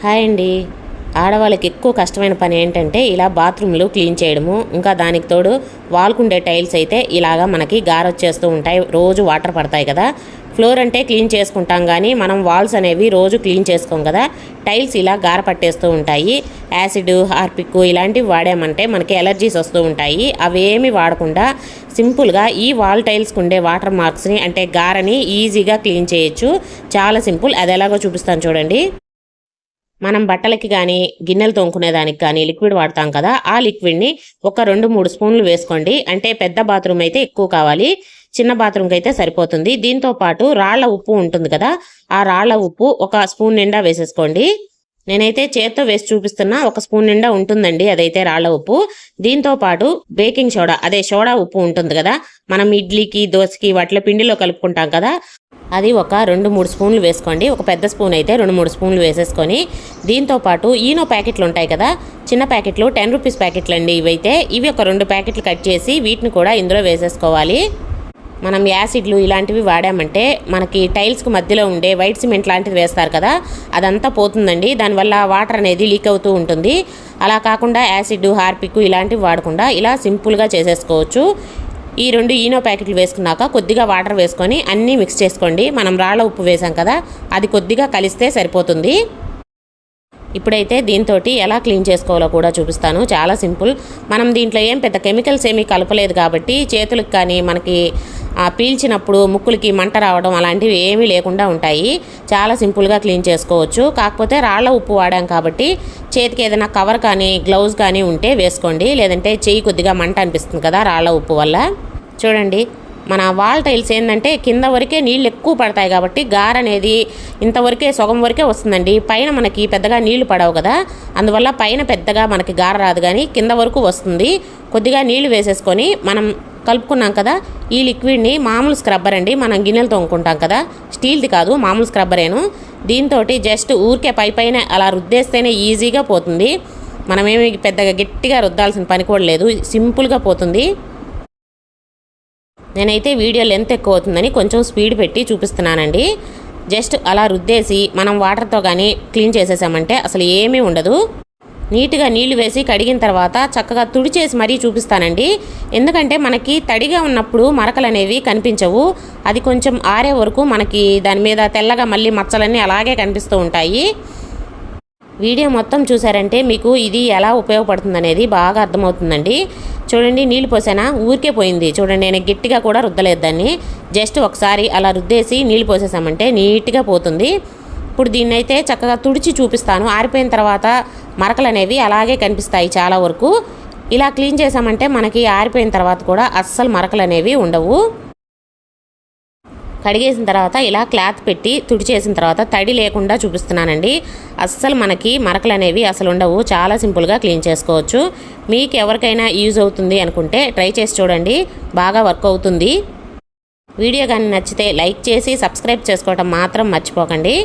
Hi అండి. ఆడవాళ్ళకి ఎక్కువ కష్టమైన పని ఏంటంటే ఇలా బాత్రూమ్లు క్లీన్ చేయడము. ఇంకా దానికి తోడు వాల్కుండే టైల్స్ అయితే ఇలాగా మనకి గారొచ్చేస్తూ ఉంటాయి. రోజు వాటర్ పడతాయి కదా. ఫ్లోర్ అంటే క్లీన్ చేసుకుంటాం కానీ మనం వాల్స్ అనేవి రోజు క్లీన్ చేసుకోం కదా. టైల్స్ ఇలా గార పట్టేస్తూ ఉంటాయి. యాసిడ్ హార్పిక్ ఇలాంటివి వాడామంటే మనకి ఎలర్జీస్ వస్తూ ఉంటాయి. అవేమి వాడకుండా సింపుల్గా ఈ వాల్ టైల్స్కి ఉండే వాటర్ మార్క్స్ని అంటే గారని ఈజీగా క్లీన్ చేయొచ్చు. చాలా సింపుల్. అది ఎలాగో చూపిస్తాను చూడండి. మనం బట్టలకి కానీ గిన్నెలు తోముకునేదానికి కానీ లిక్విడ్ వాడతాం కదా ఆ లిక్విడ్ని ఒక రెండు మూడు స్పూన్లు వేసుకోండి. అంటే పెద్ద బాత్రూమ్ అయితే ఎక్కువ కావాలి. చిన్న బాత్రూమ్కి అయితే సరిపోతుంది. దీంతో పాటు రాళ్ళ ఉప్పు ఉంటుంది కదా ఆ రాళ్ళ ఉప్పు ఒక స్పూన్ నిండా వేసేసుకోండి. నేనైతే చేత్తో వేసి చూపిస్తున్నా ఒక స్పూన్ నిండా ఉంటుందండి అదైతే రాళ్ళ ఉప్పు. దీంతో పాటు బేకింగ్ సోడా అదే సోడా ఉప్పు ఉంటుంది కదా మనం ఇడ్లీకి దోశకి వాటిలో పిండిలో కలుపుకుంటాం కదా అది ఒక రెండు మూడు స్పూన్లు వేసుకోండి. ఒక పెద్ద స్పూన్ అయితే రెండు మూడు స్పూన్లు వేసేసుకొని దీంతో పాటు ఈనో ప్యాకెట్లు ఉంటాయి కదా చిన్న ప్యాకెట్లు టెన్ రూపీస్ ప్యాకెట్లు అండి ఇవైతే. ఇవి ఒక రెండు ప్యాకెట్లు కట్ చేసి వీటిని కూడా ఇందులో వేసేసుకోవాలి. మనం యాసిడ్లు ఇలాంటివి వాడామంటే మనకి టైల్స్కి మధ్యలో ఉండే వైట్ సిమెంట్ లాంటిది వేస్తారు కదా అదంతా పోతుందండి. దానివల్ల వాటర్ అనేది లీక్ అవుతూ ఉంటుంది. అలా కాకుండా యాసిడ్ హార్పిక్ ఇలాంటివి వాడకుండా ఇలా సింపుల్గా చేసేసుకోవచ్చు. ఈ రెండు ఈనో ప్యాకెట్లు వేసుకున్నాక కొద్దిగా వాటర్ వేసుకొని అన్నీ మిక్స్ చేసుకోండి. మనం రాళ్ళ ఉప్పు వేసాం కదా అది కొద్దిగా కలిస్తే సరిపోతుంది. ఇప్పుడైతే దీంతో ఎలా క్లీన్ చేసుకోవాలో కూడా చూపిస్తాను. చాలా సింపుల్. మనం దీంట్లో ఏం పెద్ద కెమికల్స్ ఏమీ కలపలేదు కాబట్టి చేతులకు కానీ మనకి పీల్చినప్పుడు ముక్కులకి మంట రావడం అలాంటివి ఏమీ లేకుండా ఉంటాయి. చాలా సింపుల్గా క్లీన్ చేసుకోవచ్చు. కాకపోతే రాళ్ళ ఉప్పు వాడాం కాబట్టి చేతికి ఏదైనా కవర్ కానీ గ్లౌజ్ కానీ ఉంటే వేసుకోండి. లేదంటే చెయ్యి కొద్దిగా మంట అనిపిస్తుంది కదా రాళ్ళ ఉప్పు వల్ల. చూడండి మన వాల్ టైల్స్ ఏంటంటే కింద వరకే నీళ్ళు ఎక్కువ పడతాయి కాబట్టి గార్ అనేది ఇంతవరకే సగం వరకే వస్తుందండి. పైన మనకి పెద్దగా నీళ్ళు పడవు కదా. అందువల్ల పైన పెద్దగా మనకి గార రాదు కానీ కింద వరకు వస్తుంది. కొద్దిగా నీళ్ళు వేసేసుకొని మనం కలుపుకున్నాం కదా ఈ లిక్విడ్ని మామూలు స్క్రబ్బర్ అండి మనం గిన్నెలు తోముకుంటాం కదా. స్టీల్ది కాదు మామూలు స్క్రబ్బరేను. దీంతో జస్ట్ ఊరికే పై పైన అలా రుద్దేస్తేనే ఈజీగా పోతుంది. మనమేమి పెద్దగా గట్టిగా రుద్దాల్సిన పని కూడా లేదు సింపుల్గా పోతుంది. నేనైతే వీడియో లెంత్ ఎక్కువ అవుతుందని కొంచెం స్పీడ్ పెట్టి చూపిస్తున్నానండి. జస్ట్ అలా రుద్దేసి మనం వాటర్తో కానీ క్లీన్ చేసేసామంటే అసలు ఏమీ ఉండదు. నీట్గా నీళ్ళు వేసి కడిగిన తర్వాత చక్కగా తుడిచేసి మరీ చూపిస్తానండి. ఎందుకంటే మనకి తడిగా ఉన్నప్పుడు మరకలు అనేవి కనిపించవు. అది కొంచెం ఆరే వరకు మనకి దాని మీద తెల్లగా మళ్ళీ మచ్చలన్నీ అలాగే కనిపిస్తూ ఉంటాయి. వీడియో మొత్తం చూసారంటే మీకు ఇది ఎలా ఉపయోగపడుతుంది అనేది బాగా అర్థమవుతుందండి. చూడండి నీళ్ళు పోసానా? ఊరికే పోయింది. చూడండి నేను గట్టిగా కూడా రుద్దలేదు దాన్ని. జస్ట్ ఒకసారి అలా రుద్దేసి నీళ్ళు పోసేసామంటే నీట్గా పోతుంది. ఇప్పుడు దీన్ని అయితే చక్కగా తుడిచి చూపిస్తాను. ఆరిపోయిన తర్వాత మరకలు అనేవి అలాగే కనిపిస్తాయి చాలా వరకు. ఇలా క్లీన్ చేసామంటే మనకి ఆరిపోయిన తర్వాత కూడా అస్సలు మరకలు అనేవి ఉండవు. కడిగేసిన తర్వాత ఇలా క్లాత్ పెట్టి తుడిచేసిన తర్వాత తడి లేకుండా చూపిస్తున్నానండి. అస్సలు మనకి మరకలు అనేవి అసలు ఉండవు. చాలా సింపుల్గా క్లీన్ చేసుకోవచ్చు. మీకు ఎవరికైనా యూజ్ అవుతుంది అనుకుంటే ట్రై చేసి చూడండి. బాగా వర్క్ అవుతుంది. వీడియో కానీ నచ్చితే లైక్ చేసి సబ్స్క్రైబ్ చేసుకోవటం మాత్రం మర్చిపోకండి.